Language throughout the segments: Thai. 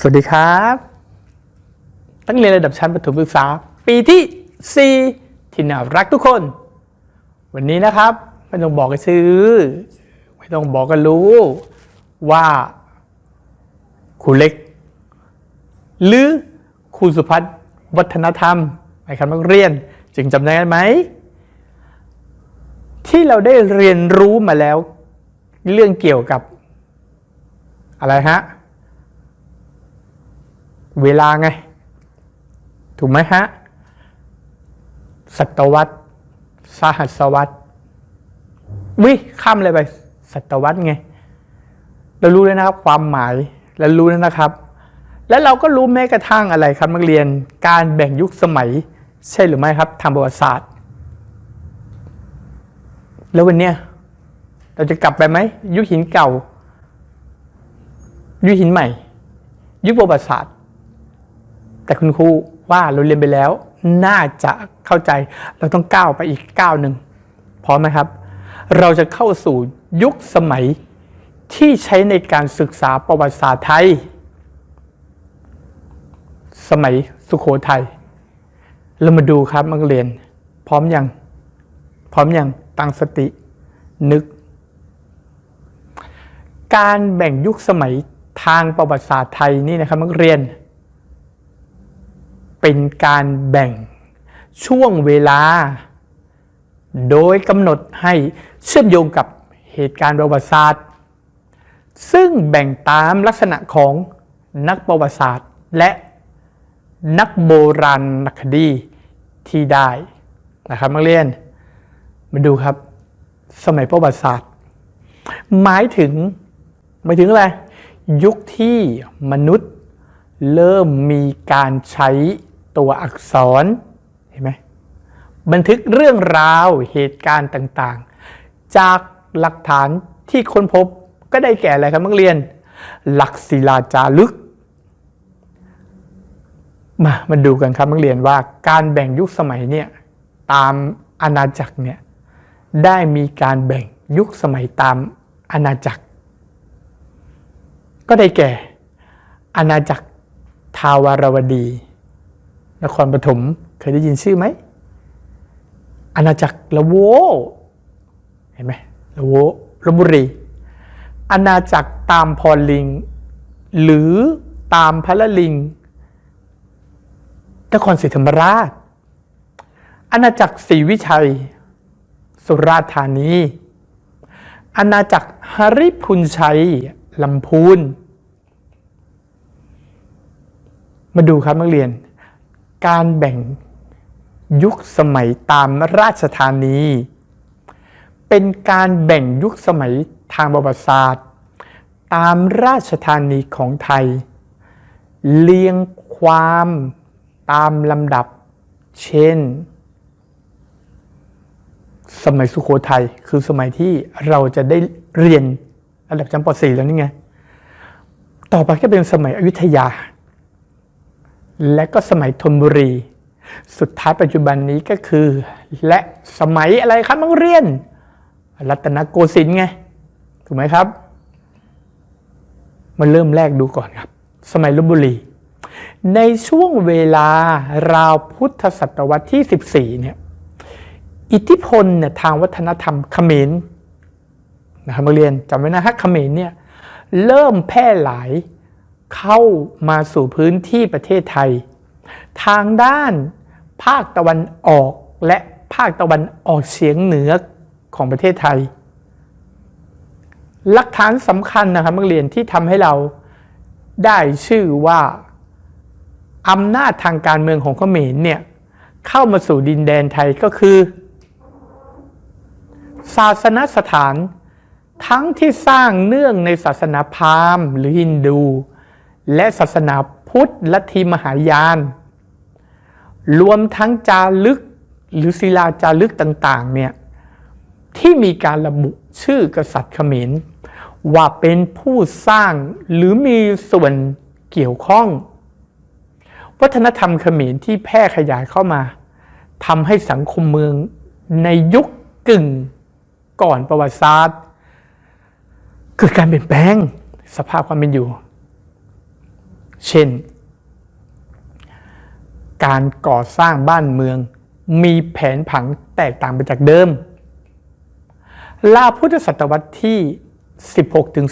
สวัสดีครับตั้งเรียนระดับชั้นประถมศึกษา ปีที่ 4 ที่น่ารักทุกคน วันนี้นะครับ ไม่ต้องบอกกันซื้อ ไม่ต้องบอกกันรู้ว่าครูเล็ก หรือครูสุพัฒน์วัฒนธรรมในคำนักเรียนจึงจำได้ไหม ที่เราได้เรียนรู้มาแล้ว เรื่องเกี่ยวกับ อะไรฮะ เวลาไง ถูกไหมฮะ ศตวรรษ สหัสวรรษวิข้ามเลยไป ศตวรรษไง เรารู้แล้วนะครับความหมายและรู้แล้วนะครับ และเราก็รู้แม้กระทั่งอะไรครับนักเรียนการแบ่งยุคสมัย ใช่หรือไม่ครับทางประวัติศาสตร์ แล้ววันเนี้ยเราจะกลับไปไหมยุคหินเก่า ยุคหินใหม่ ยุคประวัติศาสตร์ แต่คุณครูว่าเราเรียนไปแล้ว น่าจะเข้าใจเราต้องก้าวไปอีกก้าวหนึ่งพร้อมไหมครับ เราจะเข้าสู่ยุคสมัยที่ใช้ในการศึกษาประวัติศาสตร์ไทย สมัยสุโขทัยเรามาดูครับนักเรียน พร้อมยังพร้อมยังตั้งสติ นึก การแบ่งยุคสมัยทางประวัติศาสตร์ไทยนี่นะครับนักเรียน เป็นการแบ่งช่วงเวลา โดยกำหนดให้เชื่อมโยงกับเหตุการณ์ประวัติศาสตร์ ซึ่งแบ่งตามลักษณะของนักประวัติศาสตร์ และนักโบราณคดีที่ได้นะครับนักเรียนมาดูครับ สมัยประวัติศาสตร์ หมายถึงหมายถึงอะไร ยุคที่มนุษย์เริ่มมีการใช้ ตัวอักษรเห็นไหมบันทึกเรื่องราวเหตุการณ์ต่างๆ จากหลักฐานที่ค้นพบก็ได้แก่อะไรครับนักเรียน หลักศิลาจารึก มามาดูกันครับนักเรียนว่าการแบ่งยุคสมัยเนี่ยตามอาณาจักรเนี่ยได้มีการแบ่งยุคสมัยตามอาณาจักร ก็ได้แก่ อาณาจักรทาวารวดี นครปฐมเคยได้ยินชื่อไหมอาณาจักรละโวเห็นไหมละโวลพบุรีอาณาจักรตามพรลิง หรือตามพระลิงนครศรีธรรมราช อาณาจักรศรีวิชัย สุราษฎร์ธานีอาณาจักรฮาริพุนชัยลำพูน มาดูครับนักเรียน การแบ่งยุคสมัยตามราชธานี เป็นการแบ่งยุคสมัยทางประวัติศาสตร์ ตามราชธานีของไทย เรียงความตามลำดับ เช่น สมัยสุโขทัยคือสมัยที่เราจะได้เรียนระดับชั้นป .4 แล้วนี่ไง ต่อไปก็เป็นสมัยอยุธยา และก็สมัยธนบุรี สุดท้ายปัจจุบันนี้ก็คือ และสมัยอะไรครับนักเรียน รัตนโกสินทร์ไง ถูกไหมครับ มาเริ่มแรกดูก่อนครับ สมัยลบบุรี ในช่วงเวลาราวพุทธศตวรรษที่ 14 เนี่ย อิทธิพลเนี่ยทางวัฒนธรรมเขมรนะครับนักเรียนจำไว้นะฮะเขมรเนี่ยเริ่มแพร่หลาย เข้ามาสู่พื้นที่ประเทศไทย ทางด้านภาคตะวันออกและภาคตะวันออกเฉียงเหนือของประเทศไทย หลักฐานสำคัญนะครับนักเรียนที่ทำให้เราได้ชื่อว่าอำนาจทางการเมืองของเขมรเนี่ยเข้ามาสู่ดินแดนไทยก็คือ ศาสนสถานทั้งที่สร้างเนื่องในศาสนาพราหมณ์หรือฮินดู และศาสนาพุทธลัทธิมหายาน รวมทั้งจารึกหรือศิลาจารึกต่างๆเนี่ยที่มีการระบุชื่อกษัตริย์เขมร ว่าเป็นผู้สร้างหรือมีส่วนเกี่ยวข้อง วัฒนธรรมเขมรที่แพร่ขยายเข้ามาทำให้สังคมเมืองในยุคกึ่งก่อนประวัติศาสตร์ เกิดการเปลี่ยนแปลงสภาพความเป็นอยู่ เช่น การก่อสร้างบ้านเมือง มีแผนผังแตกต่างไปจากเดิม ลาพุทธศตวรรษที่ 16ถึง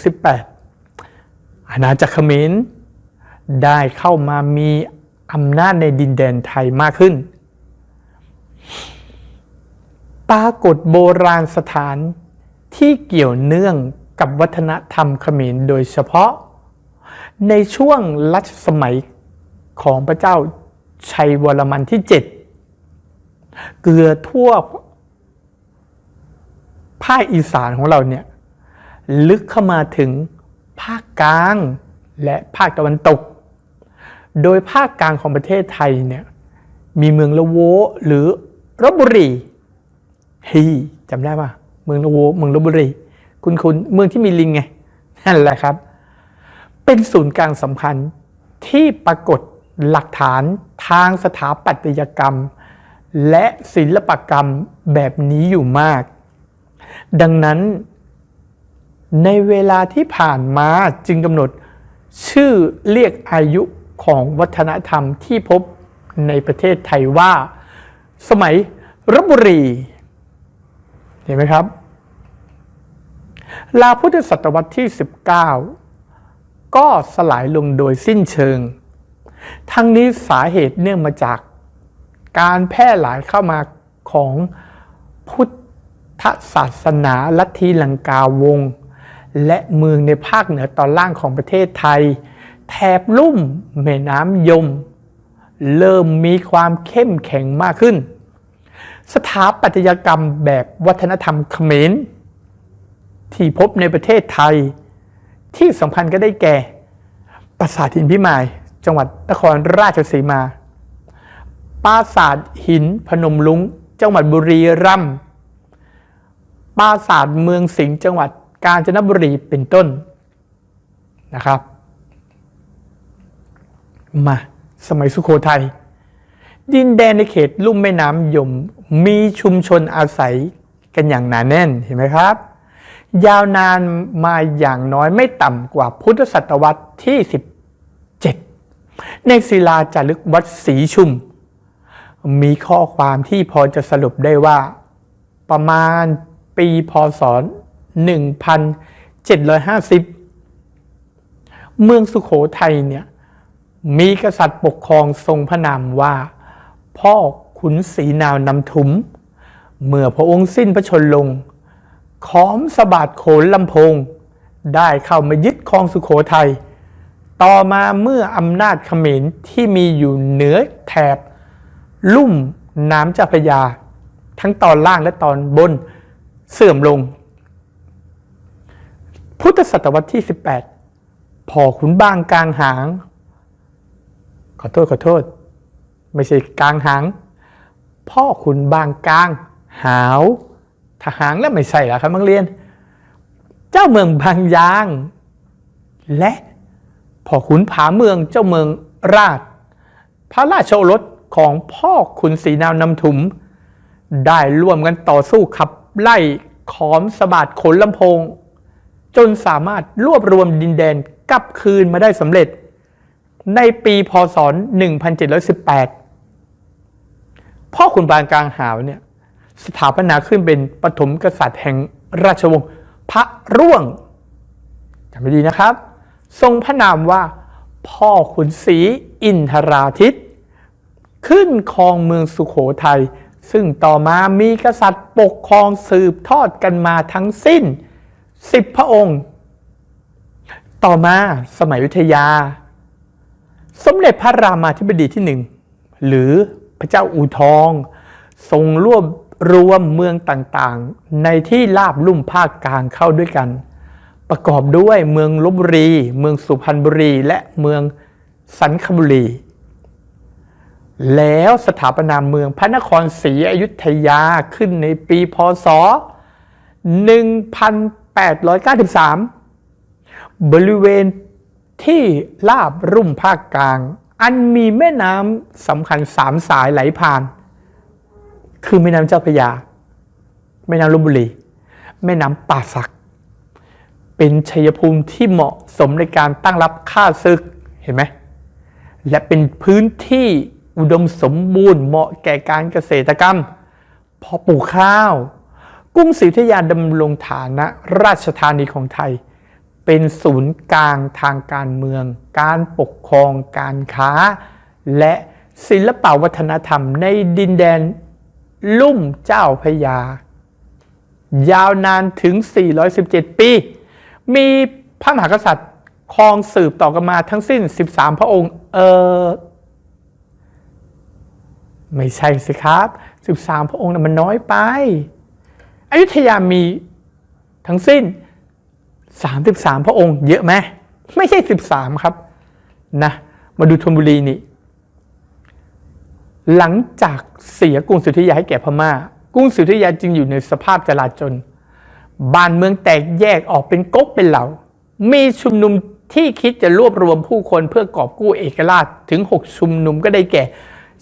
18 อาณาจักรเขมรได้เข้ามามีอำนาจในดินแดนไทยมากขึ้น ปรากฏโบราณสถานที่เกี่ยวเนื่องกับวัฒนธรรมเขมรโดยเฉพาะ ในช่วงรัชสมัยของพระเจ้าชัยวรมันที่ 7 เกลือทั่วภาคอีสานของเราเนี่ยลึกเข้ามาถึงภาคกลางและภาคตะวันตก โดยภาคกลางของประเทศไทยเนี่ยมีเมืองละโวหรือรบบุรีฮีจำได้ป่ะเมืองละโวเมืองลบบุรี คุณคุณเมืองที่มีลิงไงนั่นแหละครับ เป็นศูนย์กลางสำคัญที่ปรากฏหลักฐานทางสถาปัตยกรรม และศิลปกรรมแบบนี้อยู่มาก ดังนั้น ในเวลาที่ผ่านมาจึงกำหนดชื่อเรียกอายุของวัฒนธรรมที่พบในประเทศไทยว่า สมัยรบบุรี เห็นไหมครับ ลาพุทธศตวรรษที่ 19 ก็สลายลงโดยสิ้นเชิง ทั้งนี้สาเหตุเนื่องมาจากการแพร่หลายเข้ามาของพุทธศาสนาลัทธิลังกาวง และเมืองในภาคเหนือตอนล่างของประเทศไทย แถบลุ่มแม่น้ำยม เริ่มมีความเข้มแข็งมากขึ้น สถาปัตยกรรมแบบวัฒนธรรมเขมรที่พบในประเทศไทย ที่สำคัญก็ได้แก่ปราสาทหินพิมาย จังหวัดนครราชสีมา ปราสาทหินพนมลุงจังหวัดบุรีรัมย์ ปราสาทเมืองสิงห์จังหวัดกาญจนบุรีเป็นต้นนะครับ มาสมัยสุโขทัยดินแดนในเขตลุ่มแม่น้ำยมมีชุมชนอาศัยกันอย่างหนาแน่นเห็นไหมครับ ยาวนานมาอย่างน้อยไม่ต่ำกว่าพุทธศตวรรษที่ 17 ในศิลาจารึกวัดศรีชุม มีข้อความที่พอจะสรุปได้ว่า ประมาณปีพศ 1750 เมืองสุขโขทัยเนี่ยมีกษัตริย์ปกครองทรงพระนามว่า พ่อขุนศรีนาวนำทุม เมื่อพระองค์สิ้นพระชนลง ขอมสะบาดโขนลำพง ได้เข้ามายึดครองสุขโขทัย ต่อมาเมื่ออำนาจเขมรที่มีอยู่เหนือแถบ ลุ่มน้ำเจ้าพระยา ทั้งตอนล่างและตอนบนเสื่อมลง พุทธศตวรรษที่ 18 พอขุนบางกลางหาง ขอโทษขอโทษ ไม่ใช่กลางหาง พ่อขุนบางกลางหาว ทหางแล้วไม่ใช่เหรอครับนักเรียน เจ้าเมืองบางยาง และพ่อขุนผาเมืองเจ้าเมืองราช พระราชโอรสของพ่อขุนศรีนาวนำถุม ได้ร่วมกันต่อสู้ขับไล่ขอมสะบาดขนลำโพง จนสามารถรวบรวมดินแดนกลับคืนมาได้สำเร็จ ในปีพศ 1718 พ่อขุนบางกลางหาวเนี่ย สถาปนาขึ้นเป็นปฐมกษัตริย์แห่งราชวงศ์พระร่วงจำไว้ดีนะครับ ทรงพระนามว่าพ่อขุนศรีอินทราทิต ขึ้นครองเมืองสุขโขทัยซึ่งต่อมามีกษัตริย์ปกครองสืบทอดกันมาทั้งสิ้นสิบพระองค์ ต่อมาสมัยยุธยา สมเด็จพระรามาธิบดีที่หนึ่ง หรือพระเจ้าอู่ทอง ทรงรวบ รวมเมืองต่างๆ ในที่ลาบลุ่มภาคกลางเข้าด้วยกัน ประกอบด้วยเมืองลบบุรี เมืองสุพรรณบุรี และเมืองสันคบุรี แล้วสถาปนาเมืองพระนครศรีอยุธยาขึ้นในปีพศ 1893 บริเวณที่ลาบรุ่มภาคกลาง อันมีแม่น้ำสำคัญสามสายไหลผ่าน คือแม่น้ำเจ้าพระยา แม่น้ำลบบุรี แม่น้ำป่าสัก เป็นชัยภูมิที่เหมาะสมในการตั้งรับข้าศึกเห็นไหมและเป็นพื้นที่อุดมสมบูรณ์เหมาะแก่การเกษตรกรรมพอปลูกข้าวกรุงศรีอยุธยาดำรงฐานะราชธานีของไทย เป็นศูนย์กลางทางการเมือง การปกครองการค้า และศิลปวัฒนธรรมในดินแดน ลุ่มเจ้าพยา ยาวนานถึง 417 ปี มีพระมหากษัตริย์ครองสืบต่อกันมาทั้งสิ้น 13 พระองค์ เออไม่ใช่สิครับ 13 พระองค์นะมันน้อยไป อยุธยามีทั้งสิ้น 33 พระองค์ เยอะไหมไม่ใช่ 13 ครับนะมาดูธนบุรีนี่ หลังจากเสียกรุงศรีอยุธยาให้แก่พม่า กรุงศรีอยุธยาจึงอยู่ในสภาพจลาจลบ้านเมืองแตกแยกออกเป็นก๊กเป็นเหล่า มีชุมนุมที่คิดจะรวบรวมผู้คนเพื่อกอบกู้เอกราชถึง 6 ชุมนุมก็ได้แก่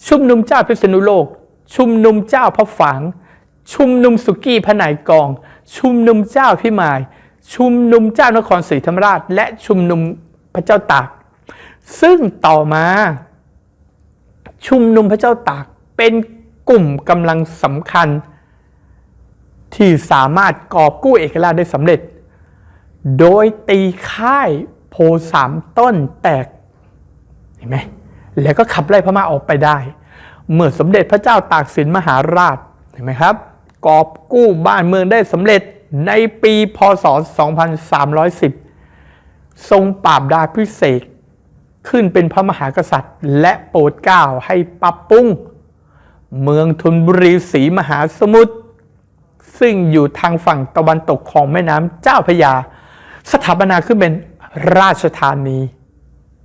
ชุมนุมเจ้าพิษณุโลก ชุมนุมเจ้าพระฝาง ชุมนุมสุกี้พนายกอง ชุมนุมเจ้าพิมาย ชุมนุมเจ้านครศรีธรรมราช และชุมนุมพระเจ้าตาก ซึ่งต่อมา ชุมนุมพระเจ้าตากเป็นกลุ่มกำลังสำคัญ ที่สามารถกอบกู้เอกราชได้สำเร็จ โดยตีค่ายโพสามต้นแตกเห็นไหมแล้วก็ขับไล่พม่าออกไปได้ เมื่อสมเด็จพระเจ้าตากสินมหาราชเห็นไหมครับ กอบกู้บ้านเมืองได้สำเร็จในปีพศ 2310 ทรงปราบดาพิเศษ ขึ้นเป็นพระมหากษัตริย์ และโปรดเกล้าให้ปรับปรุง เมืองธนบุรีศรีมหาสมุทรซึ่งอยู่ทางฝั่งตะวันตกของแม่น้ำเจ้าพยา สถาปนาขึ้นเป็นราชธานี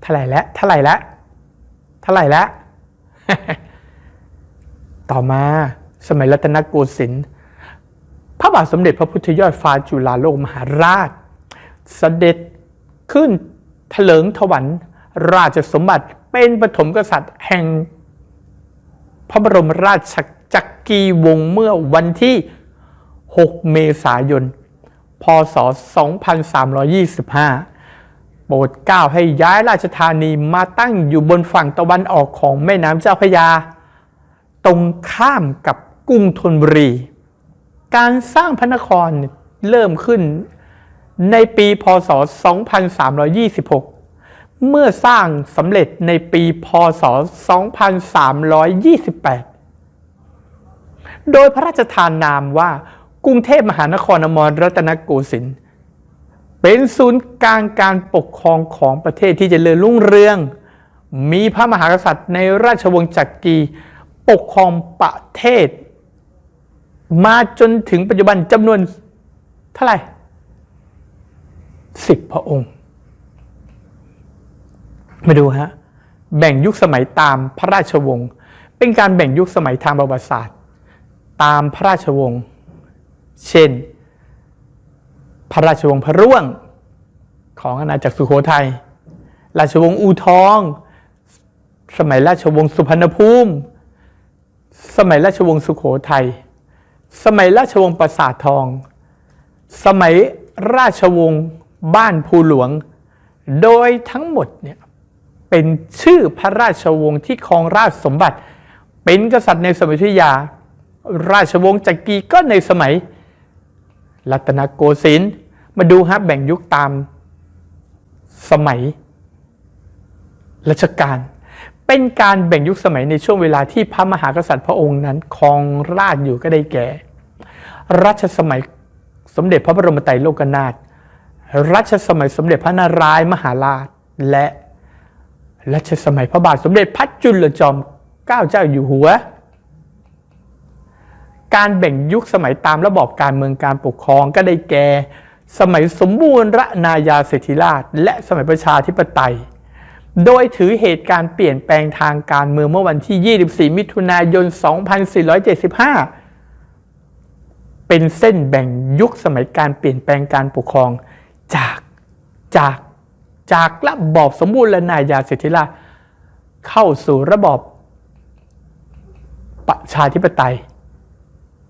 เท่าไหร่แล้วเท่าไหร่แล้วเท่าไหร่แล้วต่อมาสมัยรัตนโกสินทร์พระบาทสมเด็จพระพุทธยอดฟ้าจุฬาโลกมหาราช เสด็จขึ้นเถลิงถวัน ราชสมบัติเป็นปฐมกษัตริย์แห่ง พระบรมราชจักรีวงศ์เมื่อวันที่ 6 เมษายน พศ 2325 โปรดเกล้าให้ย้ายราชธานีมาตั้งอยู่บนฝั่งตะวันออกของแม่น้ำเจ้าพระยา ตรงข้ามกับกรุงธนบุรี การสร้างพระนครเริ่มขึ้นในปีพศ 2326 เมื่อสร้างสำเร็จในปีพศ 2328 โดยพระราชทานนามว่ากรุงเทพมหานครอมรรัตนโกสินทร์เป็นศูนย์กลางการปกครองของประเทศที่จเจริญรุ่งเรือง มีพระมหากษัตริย์ในราชวงศ์จักรีปกครองประเทศ มาจนถึงปัจจุบันจำนวนเท่าไหร่สิบพระองค์ มาดูฮะแบ่งยุคสมัยตามพระราชวงศ์เป็นการแบ่งยุคสมัยทางประวัติศาสตร์ ตามพระราชวงศ์เช่น พระราชวงศ์พระร่วงของอาณาจักรสุโขทัยราชวงศ์อู่ทอง สมัยราชวงศ์สุพรรณภูมิ สมัยราชวงศ์สุโขทัยสมัยราชวงศ์ปราสาททอง สมัยราชวงศ์บ้านภูหลวง โดยทั้งหมดเนี่ย เป็นชื่อพระราชวงศ์ที่ครองราชสมบัติ เป็นกษัตริย์ในสมัยอยุยา ราชวงศ์จักรีก็ในสมัย รัตนโกสินทร์มาดูฮะแบ่งยุคตามสมัยรัชกาลเป็นการแบ่งยุคสมัยในช่วงเวลาที่พระมหากษัตริย์พระองค์นั้นครองราชอยู่ก็ได้แก่ รัชสมัยสมเด็จพระบรมไตรโลกนาถรัชสมัยสมเด็จพระนารายมหาราช และ รัชสมัยพระบาทสมเด็จพระจุลจอมเกล้าเจ้าอยู่หัว การแบ่งยุคสมัยตามระบอบการเมืองการปกครองก็ได้แก่ สมัยสมบูรณนายาเศรษฐิราช และสมัยประชาธิปไตย โดยถือเหตุการณ์เปลี่ยนแปลงทางการเมืองเมื่อวันที่ 24 มิถุนายน 2475 เป็นเส้นแบ่งยุคสมัยการเปลี่ยนแปลงการปกครองจากจาก จากระบอบสมบูรณาญาสิทธิราชเข้าสู่ระบอบประชาธิปไตย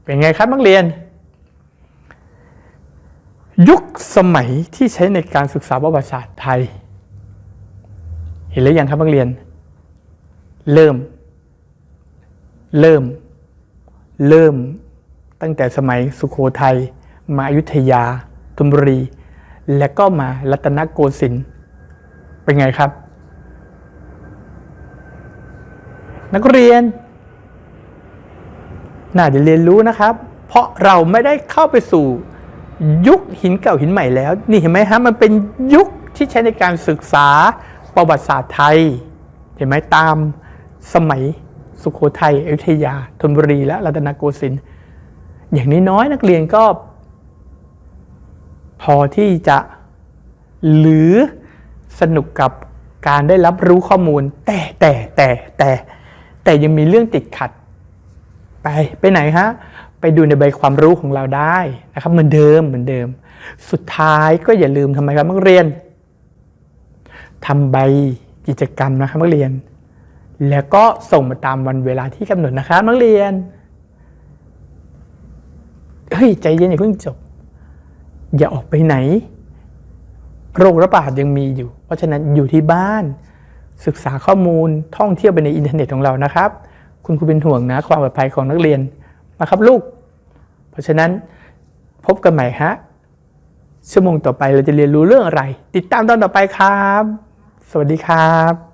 เป็นไงครับนักเรียน ยุคสมัยที่ใช้ในการศึกษาประวัติศาสตร์ไทย เห็นหรือยังครับนักเรียน เริ่ม เริ่ม เริ่มตั้งแต่สมัยสุโขทัยมาอยุธยาธนบุรี และก็มารัตนโกสินทร์ เป็นไงครับ นักเรียน น่าจะเรียนรู้นะครับ เพราะเราไม่ได้เข้าไปสู่ยุคหินเก่าหินใหม่แล้ว นี่เห็นไหมฮะมันเป็นยุคที่ใช้ในการศึกษาประวัติศาสตร์ไทย เห็นไหมตามสมัยสุโขทัยอยุธยาธนบุรี และรัตนโกสินทร์อย่างนี้น้อยนักเรียนก็ พอที่จะหรือ สนุกกับการได้รับรู้ข้อมูล แต่แต่แต่แต่แต่ยังมีเรื่องติดขัด ไปไปไหนฮะไปดูในใบความรู้ของเราได้นะครับเหมือนเดิมเหมือนเดิม สุดท้ายก็อย่าลืมทำไมครับนักเรียนทำใบกิจกรรมนะครับนักเรียน แล้วก็ส่งมาตามวันเวลาที่กำหนดนะครับนักเรียนเฮ้ยใจเย็นอย่าเพิ่งจบ อย่าออกไปไหน โรคระบาดยังมีอยู่ เพราะฉะนั้นอยู่ที่บ้าน ศึกษาข้อมูลท่องเที่ยวไปในอินเทอร์เน็ตของเรานะครับ คุณครูเป็นห่วงนะความปลอดภัยของนักเรียนนะครับลูก เพราะฉะนั้นพบกันใหม่ฮะชั่วโมงต่อไปเราจะเรียนรู้เรื่องอะไร ติดตามตอนต่อไปครับ สวัสดีครับ